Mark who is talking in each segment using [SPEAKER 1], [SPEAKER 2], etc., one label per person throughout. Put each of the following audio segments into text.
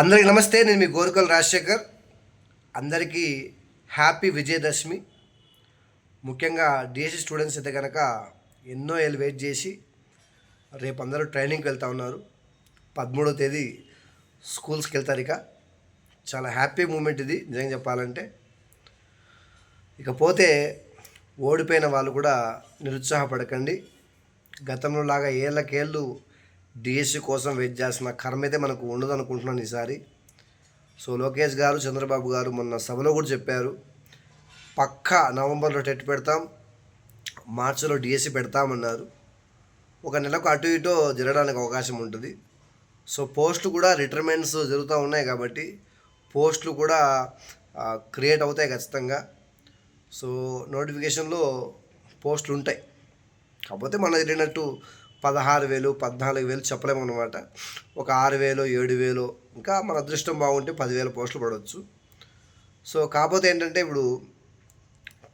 [SPEAKER 1] అందరికీ నమస్తే నేను మీ గోరుకల్ రాజశేఖర్. అందరికీ హ్యాపీ విజయదశమి. ముఖ్యంగా డిఎస్సి స్టూడెంట్స్ అయితే కనుక ఎన్నో ఏళ్ళు వెయిట్ చేసి రేపు అందరూ ట్రైనింగ్కి వెళ్తా ఉన్నారు. పదమూడో తేదీ స్కూల్స్కి వెళ్తారు ఇక. చాలా హ్యాపీ మూమెంట్ ఇది నిజంగా చెప్పాలంటే. ఇకపోతే ఓడిపోయిన వాళ్ళు కూడా నిరుత్సాహపడకండి. గతంలో లాగా ఏళ్ళకేళ్ళు డిఎస్సి కోసం వెయిట్ చేసిన కర్మ అయితే మనకు ఉండదు అనుకుంటున్నాను ఈసారి. సో లోకేష్ గారు చంద్రబాబు గారు మొన్న సభలో కూడా చెప్పారు పక్కా నవంబర్లో టెట్ పెడతాం మార్చిలో డిఎస్సి పెడతామన్నారు. ఒక నెలకు అటు ఇటు జరగడానికి అవకాశం ఉంటుంది. సో పోస్టులు కూడా రిటైర్మెంట్స్ జరుగుతూ ఉన్నాయి కాబట్టి పోస్టులు కూడా క్రియేట్ అవుతాయి ఖచ్చితంగా. సో నోటిఫికేషన్లో పోస్టులు ఉంటాయి. కాకపోతే మన జరిగినట్టు పదహారు వేలు పద్నాలుగు వేలు చెప్పలేము అనమాట ఒక ఆరు వేలు ఏడు వేలు ఇంకా మన అదృష్టం బాగుంటే పదివేల పోస్టులు పడవచ్చు. సో కాకపోతే ఏంటంటే ఇప్పుడు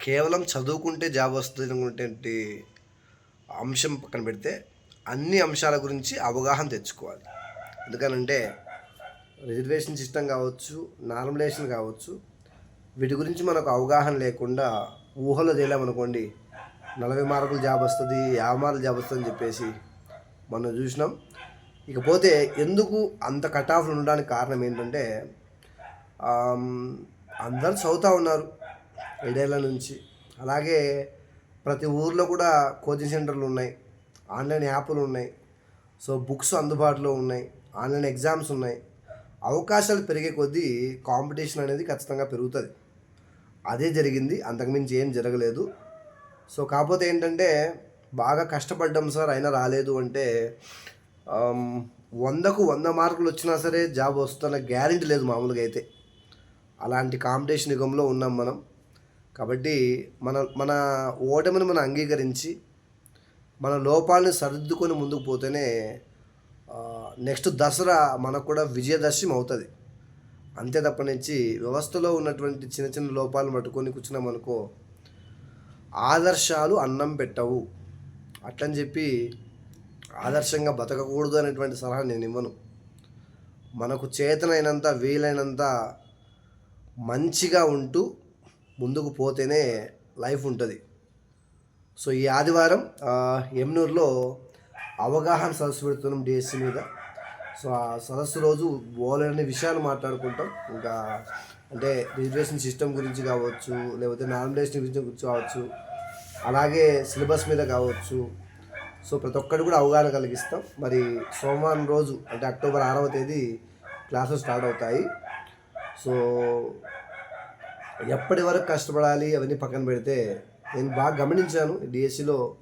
[SPEAKER 1] కేవలం చదువుకుంటే జాబ్ వస్తుంది అనుకునేటువంటి అంశం పక్కన పెడితే అన్ని అంశాల గురించి అవగాహన తెచ్చుకోవాలి. ఎందుకనంటే రిజర్వేషన్ సిస్టమ్ కావచ్చు నార్మలేషన్ కావచ్చు వీటి గురించి మనకు అవగాహన లేకుండా ఊహలో చేయలేమనుకోండి నలభై మార్కులు జాబ్ వస్తుంది యాభై మార్కులు జాబ్ వస్తుంది అని చెప్పేసి మనం చూసినాం. ఇకపోతే ఎందుకు అంత కట్ ఆఫ్లు ఉండడానికి కారణం ఏంటంటే అందరూ చదువుతూ ఉన్నారు ఏడేళ్ళ నుంచి. అలాగే ప్రతి ఊర్లో కూడా కోచింగ్ సెంటర్లు ఉన్నాయి ఆన్లైన్ యాప్లు ఉన్నాయి. సో బుక్స్ అందుబాటులో ఉన్నాయి ఆన్లైన్ ఎగ్జామ్స్ ఉన్నాయి. అవకాశాలు పెరిగే కొద్దీ కాంపిటీషన్ అనేది ఖచ్చితంగా పెరుగుతుంది. అదే జరిగింది అంతకుమించి ఏం జరగలేదు. సో కాకపోతే ఏంటంటే బాగా కష్టపడ్డాం సార్ అయినా రాలేదు అంటే వందకు వంద మార్కులు వచ్చినా సరే జాబ్ వస్తున్న గ్యారెంటీ లేదు మామూలుగా అయితే. అలాంటి కాంపిటీషన్ యుగంలో ఉన్నాం మనం. కాబట్టి మన మన ఓటమిని మనం అంగీకరించి మన లోపాలని సరిదిద్దుకొని ముందుకు పోతేనే నెక్స్ట్ దసరా మనకు కూడా విజయదశమి అవుతుంది. అంతే తప్పనించి వ్యవస్థలో ఉన్నటువంటి చిన్న చిన్న లోపాలను పట్టుకొని కూర్చున్నామనుకో ఆదర్శాలు అన్నం పెట్టవు. అట్లని చెప్పి ఆదర్శంగా బతకకూడదు అనేటువంటి సలహా నేను ఇవ్వను. మనకు చేతనైనంత వీలైనంత మంచిగా ఉంటూ ముందుకు పోతేనే లైఫ్ ఉంటుంది. సో ఈ ఆదివారం ఎమ్నూరులో అవగాహన సదస్సు పెడుతున్నాం డిఎస్సి మీద. సో ఆ సదస్సు రోజు బోలెడని విషయాలు మాట్లాడుకుంటాం. ఇంకా అంటే రిజర్వేషన్ సిస్టమ్ గురించి కావచ్చు లేకపోతే నామినేషన్ గురించి కావచ్చు అలాగే సిలబస్ మీద కావచ్చు. సో ప్రతి ఒక్కటి కూడా అవగాహన కలిగిస్తాం. మరి సోమవారం రోజు అంటే అక్టోబర్ ఆరవ తేదీ క్లాసెస్ స్టార్ట్ అవుతాయి. సో ఎప్పటి వరకు కష్టపడాలి అవన్నీ పక్కన పెడితే నేను బాగా గమనించాను. డిఎస్సిలో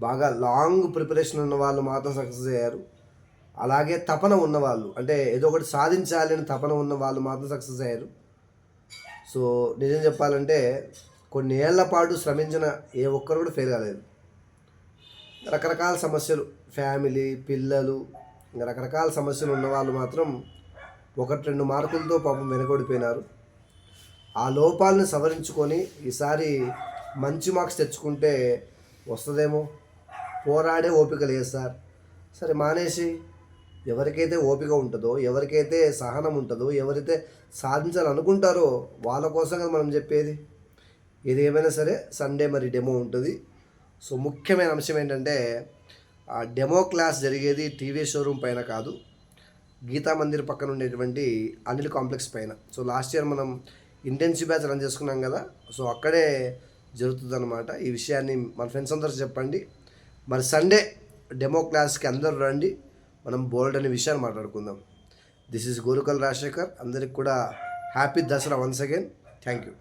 [SPEAKER 1] బాగా లాంగ్ ప్రిపరేషన్ ఉన్న వాళ్ళు మాత్రం సక్సెస్ అయ్యారు. అలాగే తపన ఉన్నవాళ్ళు అంటే ఏదో ఒకటి సాధించాలి అని తపన ఉన్న వాళ్ళు మాత్రం సక్సెస్ అయ్యారు. సో నిజం చెప్పాలంటే కొన్ని ఏళ్ళ పాటు శ్రమించిన ఏ ఒక్కరు కూడా ఫెయిల్ కాలేదు. రకరకాల సమస్యలు ఫ్యామిలీ పిల్లలు ఇంకా రకరకాల సమస్యలు ఉన్న వాళ్ళు మాత్రం ఒకటి రెండు మార్కులతో పాపం వెనకడిపోయినారు ఆ లోపాలను సవరించుకొని ఈసారి మంచి మార్క్స్ తెచ్చుకుంటే వస్తుందేమో. పోరాడే ఓపిక లేదు సార్. సరే మానేసి ఎవరికైతే ఓపిక ఉంటుందో ఎవరికైతే సహనం ఉంటుందో ఎవరైతే సాధించాలనుకుంటారో వాళ్ళ కోసం కదా మనం చెప్పేది. ఇది ఏమైనా సరే సండే మరి డెమో ఉంటుంది. సో ముఖ్యమైన అంశం ఏంటంటే ఆ డెమో క్లాస్ జరిగేది టీవీ షోరూమ్ పైన కాదు. గీతా మందిర్ పక్కన ఉండేటువంటి అనిల్ కాంప్లెక్స్ పైన. సో లాస్ట్ ఇయర్ మనం ఇంటెన్సివ్ బ్యాచ్ రన్ చేసుకున్నాం కదా. సో అక్కడే జరుగుతుందన్నమాట. ఈ విషయాన్ని మన ఫ్రెండ్స్ అందరూ చెప్పండి. మరి సండే డెమో క్లాస్కి అందరూ రండి. మనం బోల్డ్ అనే విషయాన్ని మాట్లాడుకుందాం. దిస్ ఈజ్ గోరుకల్ రాజశేఖర్ అందరికి కూడా happy Dasara once again thank you